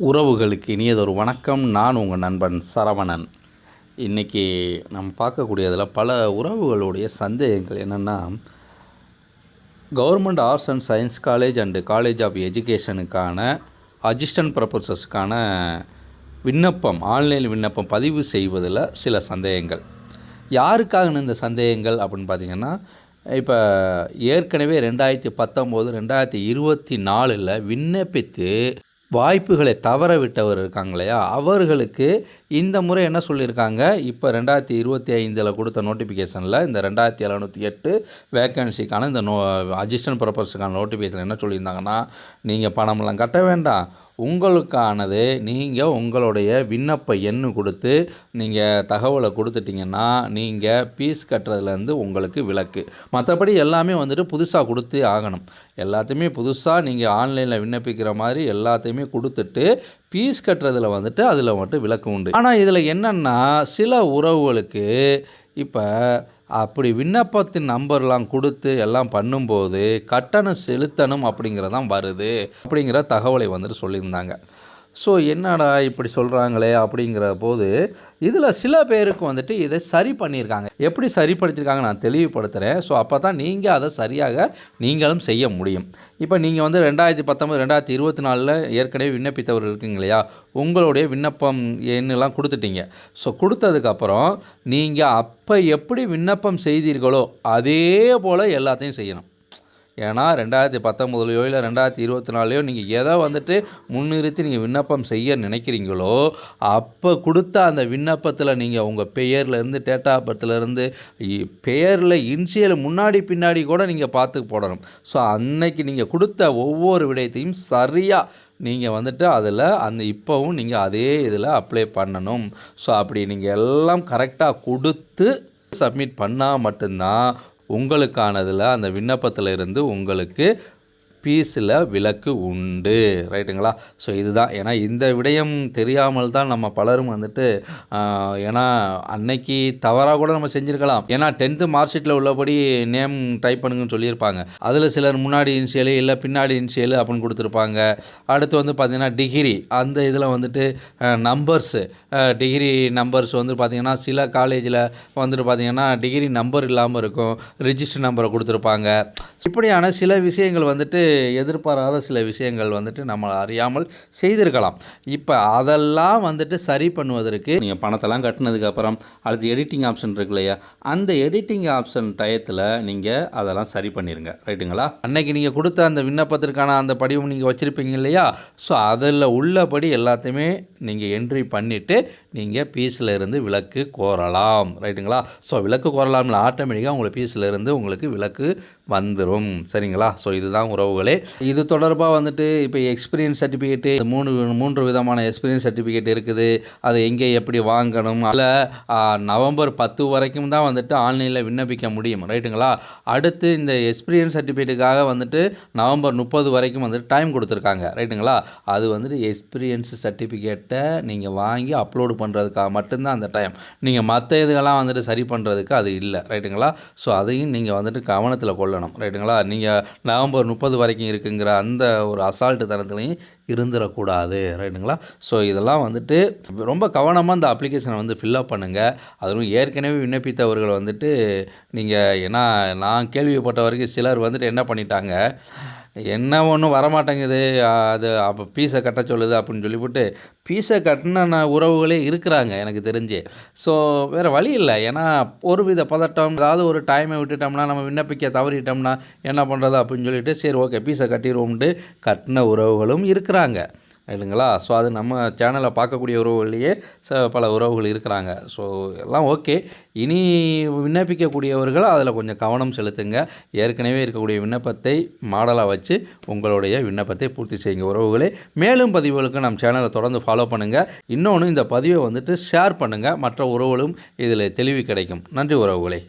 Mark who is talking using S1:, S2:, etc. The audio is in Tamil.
S1: உறவுகளுக்கு இனியதொரு வணக்கம். நான் உங்கள் நண்பன் சரவணன். இன்றைக்கி நம்ம பார்க்கக்கூடியதில் பல உறவுகளுடைய சந்தேகங்கள் என்னென்னா government arts and science college and college of எஜுகேஷனுக்கான assistant ப்ரொஃபஸர்ஸ்க்கான விண்ணப்பம் ஆன்லைன் விண்ணப்பம் பதிவு செய்வதில் சில சந்தேகங்கள். யாருக்காக இந்த சந்தேகங்கள் அப்படின்னு பார்த்தீங்கன்னா இப்போ ஏற்கனவே ரெண்டாயிரத்தி பத்தொம்போது ரெண்டாயிரத்தி இருபத்தி நாலில் விண்ணப்பித்து வாய்ப்புகளை தவற விட்டவர் இருக்காங்க இல்லையா அவர்களுக்கு இந்த முறை என்ன சொல்லியிருக்காங்க? இப்போ ரெண்டாயிரத்தி இருபத்தி ஐந்தில் கொடுத்த நோட்டிஃபிகேஷனில் இந்த ரெண்டாயிரத்தி எழுநூற்றி எட்டு வேக்கன்சிக்கான இந்த நோ அசிஸ்டன்ட் பர்பஸுக்கான நோட்டிஃபிகேஷன் என்ன சொல்லியிருந்தாங்கன்னா நீங்கள் பணமெல்லாம் கட்ட வேண்டாம். உங்களுக்கானது நீங்கள் உங்களுடைய விண்ணப்ப எண்ணு கொடுத்து நீங்கள் தகவலை கொடுத்துட்டிங்கன்னா நீங்கள் ஃபீஸ் கட்டுறதுலேருந்து உங்களுக்கு விலக்கு. மற்றபடி எல்லாமே வந்துட்டு புதுசாக கொடுத்து ஆகணும். எல்லாத்தையுமே புதுசாக நீங்கள் ஆன்லைனில் விண்ணப்பிக்கிற மாதிரி எல்லாத்தையுமே கொடுத்துட்டு ஃபீஸ் கட்டுறதில் வந்துட்டு அதில் மட்டும் விலக்கு உண்டு. ஆனால் இதில் என்னென்னா சில உறவுகளுக்கு இப்போ அப்படி விண்ணப்பத்தின் நம்பர்லாம் கொடுத்து எல்லாம் பண்ணும்போது கட்டணம் செலுத்தணும் அப்படிங்கிறதான் வருது அப்படிங்கிற தகவலை வந்துட்டு சொல்லியிருந்தாங்க. ஸோ என்னடா இப்படி சொல்கிறாங்களே அப்படிங்கிற போது இதில் சில பேருக்கு வந்துட்டு இதை சரி பண்ணியிருக்காங்க. எப்படி சரிப்படுத்தியிருக்காங்க நான் தெளிவுபடுத்துகிறேன் ஸோ அப்போ தான் நீங்கள் அதை சரியாக நீங்களும் செய்ய முடியும். இப்போ நீங்கள் வந்து ரெண்டாயிரத்தி பத்தொம்பது ரெண்டாயிரத்தி இருபத்தி நாலில் ஏற்கனவே விண்ணப்பித்தவர்கள் இருக்குங்க இல்லையா? உங்களுடைய விண்ணப்பம் என்னெல்லாம் கொடுத்துட்டீங்க. ஸோ கொடுத்ததுக்கப்புறம் நீங்கள் அப்போ எப்படி விண்ணப்பம் செய்தீர்களோ அதே போல் எல்லாத்தையும் செய்யணும். ஏன்னா ரெண்டாயிரத்தி பத்தொம்போதுலையோ இல்லை ரெண்டாயிரத்தி இருபத்தி நாலுலையோ நீங்கள் எதை வந்துட்டு முன்னிறுத்தி நீங்கள் விண்ணப்பம் செய்ய நினைக்கிறீங்களோ அப்போ கொடுத்த அந்த விண்ணப்பத்தில் நீங்கள் உங்கள் பெயர்லேருந்து டேட் ஆஃப் பர்த்லேருந்து பெயரில் இன்சியல் முன்னாடி பின்னாடி கூட நீங்கள் பார்த்து போடணும். ஸோ அன்னைக்கு நீங்கள் கொடுத்த ஒவ்வொரு விடயத்தையும் சரியாக நீங்கள் வந்துட்டு அதில் அந்த இப்போவும் நீங்கள் அதே இதில் அப்ளை பண்ணணும். ஸோ அப்படி நீங்கள் எல்லாம் கரெக்டாக கொடுத்து சப்மிட் பண்ணால் மட்டும்தான் உங்களுக்கானதில் அந்த விண்ணப்பத்தில் இருந்து உங்களுக்கு பீஸில் விலக்கு உண்டு. ரைட்டுங்களா ஸோ இதுதான். ஏன்னா இந்த விடயம் தெரியாமல் தான் நம்ம பலரும் வந்துட்டு ஏன்னா அன்னைக்கு தவறாக கூட நம்ம செஞ்சுருக்கலாம். ஏன்னா டென்த்து மார்க் ஷீட்டில் உள்ளபடி நேம் டைப் பண்ணுங்கன்னு சொல்லியிருப்பாங்க. அதில் சிலர் முன்னாடி இன்சியலு இல்லை பின்னாடி இன்சியலு அப்படின்னு கொடுத்துருப்பாங்க. அடுத்து வந்து பார்த்திங்கன்னா டிகிரி அந்த இதில் வந்துட்டு நம்பர்ஸு டிகிரி நம்பர்ஸ் வந்து பார்த்திங்கன்னா சில காலேஜில் வந்துட்டு பார்த்திங்கன்னா டிகிரி நம்பர் இல்லாமல் இருக்கும். ரிஜிஸ்டர் நம்பரை கொடுத்துருப்பாங்க. இப்படியான சில விஷயங்கள் வந்துட்டு எதிர்பாராத சில விஷயங்கள் வந்துட்டு நம்ம அறியாமல் செய்திருக்கலாம். இப்போ அதெல்லாம் வந்துட்டு சரி பண்ணுவதற்கு நீங்கள் பணத்தெல்லாம் கட்டினதுக்கப்புறம் அடுத்து எடிட்டிங் ஆப்ஷன் இருக்கு இல்லையா? அந்த எடிட்டிங் ஆப்ஷன் டயத்தில் நீங்கள் அதெல்லாம் சரி பண்ணிடுங்க ரைட்டுங்களா? அன்னைக்கு நீங்கள் கொடுத்த அந்த விண்ணப்பத்திற்கான அந்த படிவம் நீங்கள் வச்சுருப்பீங்க இல்லையா? ஸோ அதில் உள்ளபடி எல்லாத்தையுமே நீங்கள் என்ட்ரி பண்ணிவிட்டு நீங்கள் பீஸில் இருந்து விலக்கு கோரலாம். ரைட்டுங்களா? ஸோ விலக்கு கோரலாம்ல ஆட்டோமேட்டிக்காக உங்களுக்கு பீஸில் இருந்து உங்களுக்கு விலக்கு வந்துடும் சரிங்களா? ஸோ இதுதான் உறவுகளே. இது தொடர்பாக வந்துட்டு இப்போ எக்ஸ்பீரியன்ஸ் சர்டிஃபிகேட்டு மூணு மூன்று விதமான எக்ஸ்பீரியன்ஸ் சர்டிஃபிகேட் இருக்குது. அதை எங்கே எப்படி வாங்கணும்? அதில் நவம்பர் பத்து வரைக்கும் தான் வந்துட்டு ஆன்லைனில் விண்ணப்பிக்க முடியும். ரைட்டுங்களா? அடுத்து இந்த எக்ஸ்பீரியன்ஸ் சர்டிஃபிகேட்டுக்காக வந்துட்டு நவம்பர் முப்பது வரைக்கும் வந்துட்டு டைம் கொடுத்துருக்காங்க. ரைட்டுங்களா? அது வந்துட்டு எக்ஸ்பீரியன்ஸ் சர்டிஃபிகேட்டை நீங்கள் வாங்கி அப்லோடு பண்ணுறதுக்காக மட்டும்தான் அந்த டைம் நீங்கள் மற்ற இதுகெல்லாம் வந்துட்டு சரி பண்ணுறதுக்கு அது இல்லை. ரைட்டுங்களா ஸோ அதையும் நீங்கள் வந்துட்டு கவனத்தில் கொள்ளணும். ரைட்டுங்களா நீங்கள் நவம்பர் முப்பது வரைக்கும் இருக்குங்கிற அந்த ஒரு அசால்ட்டு தனத்துலையும் இருந்துடக்கூடாது ரைட்டுங்களா? ஸோ இதெல்லாம் வந்துட்டு ரொம்ப கவனமாக இந்த அப்ளிகேஷனை வந்து ஃபில்லப் பண்ணுங்கள் அதுவும் ஏற்கனவே விண்ணப்பித்தவர்கள் வந்துட்டு நீங்கள் ஏன்னா நான் கேள்விப்பட்ட வரைக்கும் சிலர் வந்துட்டு என்ன பண்ணிட்டாங்க? என்ன ஒன்றும் வரமாட்டேங்குது. அது அப்போ பீஸை கட்ட சொல்லுது அப்படின்னு சொல்லிவிட்டு பீஸை கட்டின உறவுகளே இருக்கிறாங்க எனக்கு தெரிஞ்சு. ஸோ வேறு வழி இல்லை. ஏன்னா ஒரு வித பதட்டம் ஏதாவது ஒரு டைமை விட்டுட்டோம்னா நம்ம விண்ணப்பிக்க தவறிட்டோம்னா என்ன பண்ணுறது அப்படின்னு சொல்லிட்டு சரி ஓகே பீஸை கட்டிடுவோம்ட்டு கட்டின உறவுகளும் இருக்கிறாங்க. இல்லைங்களா? ஸோ அது நம்ம சேனலை பார்க்கக்கூடிய உறவுகள்லேயே பல உறவுகள் இருக்கிறாங்க. ஸோ எல்லாம் ஓகே இனி விண்ணப்பிக்கக்கூடியவர்கள் அதில் கொஞ்சம் கவனம் செலுத்துங்க. ஏற்கனவே இருக்கக்கூடிய விண்ணப்பத்தை மாடலாக வச்சு உங்களுடைய விண்ணப்பத்தை பூர்த்தி செய்யுங்க உறவுகளே. மேலும் பதிவுகளுக்கு நம்ம சேனலை தொடர்ந்து ஃபாலோ பண்ணுங்கள் இன்னொன்று இந்த பதிவை வந்துட்டு ஷேர் பண்ணுங்கள் மற்ற உறவுகளும் இதில் தெளிவு கிடைக்கும். நன்றி உறவுகளே.